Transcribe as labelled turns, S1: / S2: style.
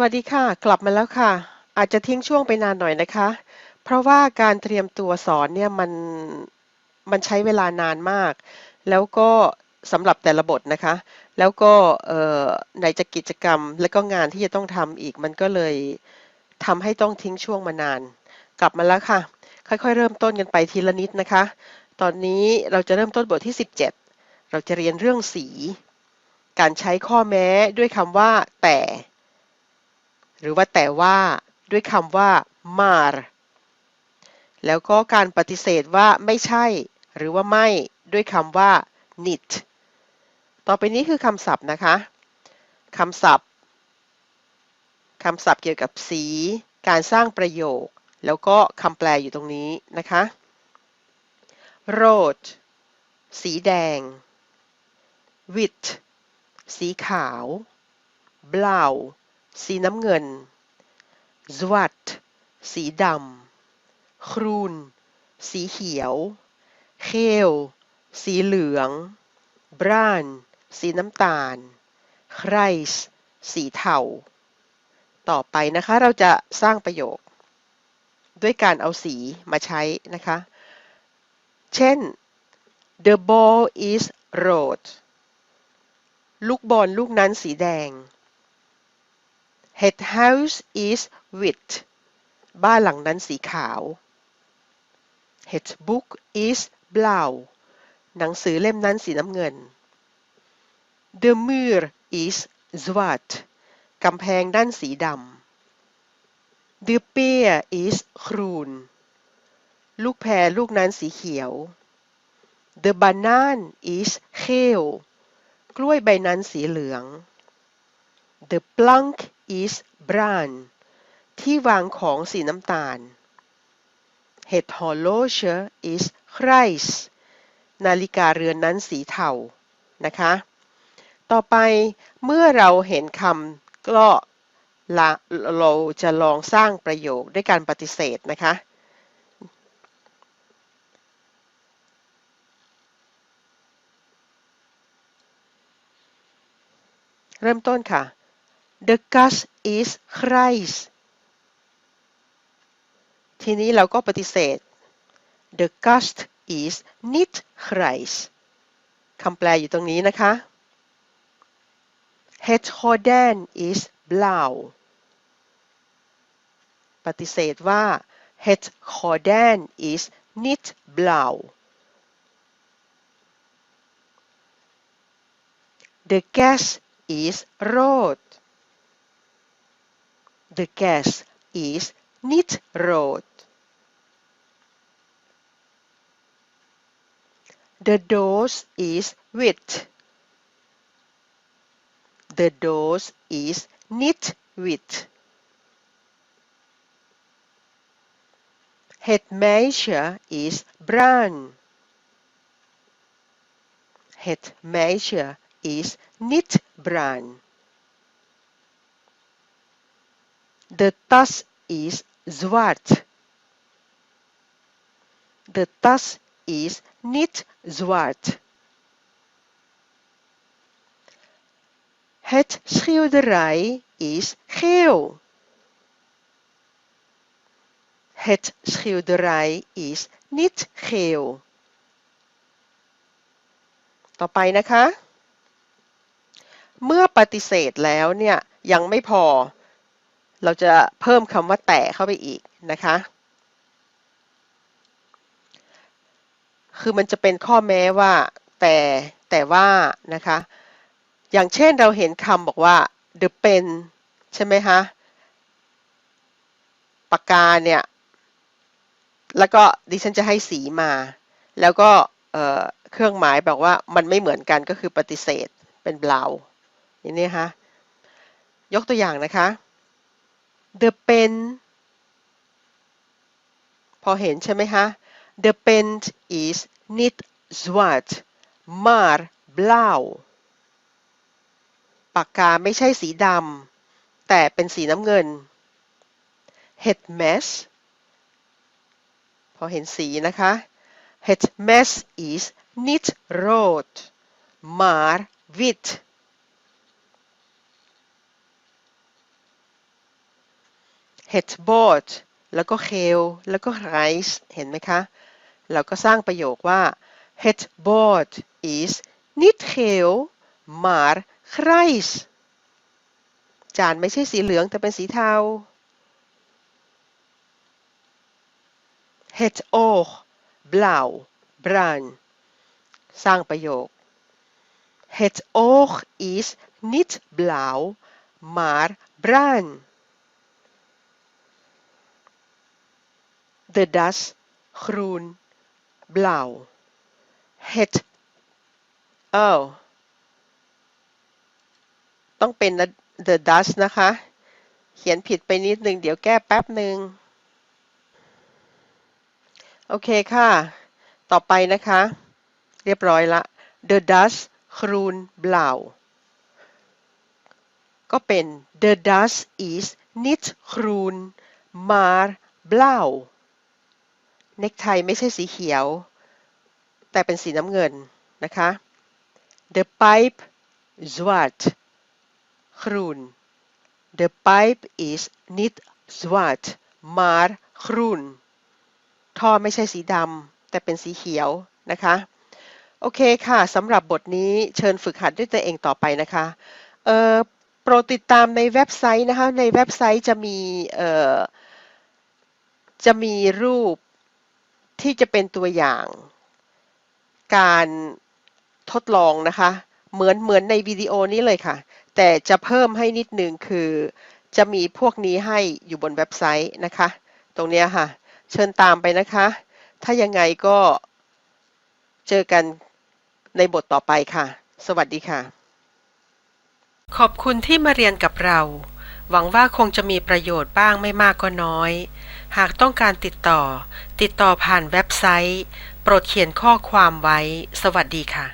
S1: วัสดีค่ะ กลับมาแล้วค่ะ อาจจะทิ้งช่วงไปนานหน่อยนะคะ เพราะว่าการเตรียมตัวสอนเนี่ยมันมันใช้เวลานานมาก แล้วก็สำหรับแต่ละบทนะคะ แล้วก็ในจะกิจกรรมและก็งานที่จะต้องทำอีกมันก็เลยทำให้ต้องทิ้งช่วงมานาน กลับมาแล้วค่ะ ค่อยๆ เริ่มต้นกันไปทีละนิดนะคะ ตอนนี้เราจะเริ่มต้นบทที่ 17 เราจะเรียนเรื่องสี การใช้ข้อแม้ด้วยคำว่าแต่ หรือว่าแต่ว่าด้วยคำว่า maar แล้วก็การปฏิเสธว่าไม่ใช่ หรือว่าไม่ด้วยคำว่า niet ต่อไปนี้คือคำศัพท์นะคะคำศัพท์คำศัพท์เกี่ยวกับสี การสร้างประโยค แล้วก็คำแปลอยู่ตรงนี้นะคะ rood สีแดง wit สีขาว blau สีน้ำเงิน z w a t สีดำ groen สีเขียว geel สีเหลือง bruin สีน้ำตาล grijs สีเทา ต่อไปนะคะ เราจะสร้างประโยค ด้วยการเอาสีมาใช้นะคะ เช่น the ball is rood ลูกบอลลูกนั้นสีแดง Het huis is white บ้านหลังนั้นสีขาว Het boek is blauw หนังสือเล่มนั้นสีน้ำเงิน The muur is zwart กำแพงด้านสีดำ The pear is groen ลูกแพรลูกนั้นสีเขียว The banana is geel กล้วยใบนั้นสีเหลือง The plank is bruin ที่วางของสีน้ำตาล Het horloge is grijs นาฬิกาเรือนนั้นสีเทา นะคะ ต่อไปเมื่อเราเห็นคำก็เราจะลองสร้างประโยคด้วยการปฏิเสธนะคะ เริ่มต้นค่ะ The gas is grijs ทีนี้เราก็ปฏิเสธ The gast is niet grijs คำแปลอยู่ตรงนี้นะคะ Het gordijn is blauw ปฏิเสธว่า Het gordijn is niet blauw The gas is rood The gas is niet rood The doos is wit. The doos is niet wit. Het meisje is bruin. Het meisje is niet bruin. De tas is zwart. De tas is niet zwart. Het schilderij is geel. Het schilderij is niet geel. ต่อไปนะคะ เมื่อปฏิเสธแล้วเนี่ยยังไม่พอ เราจะเพิ่มคำว่าแต่เข้าไปอีกนะคะ คือมันจะเป็นข้อแม้ว่าแต่แต่ว่านะคะ อย่างเช่นเราเห็นคำบอกว่า the pen ใช่ไหมคะปากกาเนี่ย แล้วก็ดิฉันจะให้สีมา แล้วก็เครื่องหมายบอกว่ามันไม่เหมือนกันก็คือปฏิเสธเป็นเบลาอย่างนี้คะยกตัวอย่างนะคะ the pen พอเห็นใช่ไหมคะ The pen is niet zwart maar blau ปากกาไม่ใช่สีดำแต่เป็นสีน้ำเงิน Het mes พอเห็นสีนะคะ Het mes is niet rood maar wit h e t b o a r d แล้วก็ geel แล้วก็ grijs เห็นไหมคะ เราก็สร้างประโยคว่า h e t b o a r d is niet geel maar grijs จานไม่ใช่สีเหลืองแต่เป็นสีเทา het oog blauw bruin สร้างประโยค het oog is niet blauw maar bruin de das groen blauw het oh ต้องเป็น the dust นะคะ เขียนผิดไปนิดนึง เดี๋ยวแก้แป๊บหนึ่งโอเคค่ะ ต่อไปนะคะ เรียบร้อยละ the dust groen blauw ก็เป็น the dust is niet groen maar blauw เนกไทไม่ใช่สีเขียว แต่เป็นสีน้ำเงินนะคะ the pipe zwart groen the pipe is niet zwart maar groen ท่อไม่ใช่สีดำแต่เป็นสีเขียวนะคะ โอเคค่ะสำหรับบทนี้เชิญฝึกหัดด้วยตัวเองต่อไปนะคะเออโปรดติดตามในเว็บไซต์นะคะ ในเว็บไซต์จะมีเออจะมีรูป ที่จะเป็นตัวอย่าง การทดลองนะคะ เหมือนเหมือนในวิดีโอนี้เลยค่ะ แต่จะเพิ่มให้นิดนึงคือจะมีพวกนี้ให้อยู่บนเว็บไซต์นะคะ ตรงนี้ค่ะ เชิญตามไปนะคะ ถ้ายังไงก็เจอกันในบทต่อไปค่ะ สวัสดีค่ะ ขอบคุณที่มาเรียนกับเรา หวังว่าคงจะมีประโยชน์บ้างไม่มากก็น้อย หากต้องการติดต่อ ติดต่อผ่านเว็บไซต์ โปรดเขียนข้อความไว้ สวัสดีค่ะ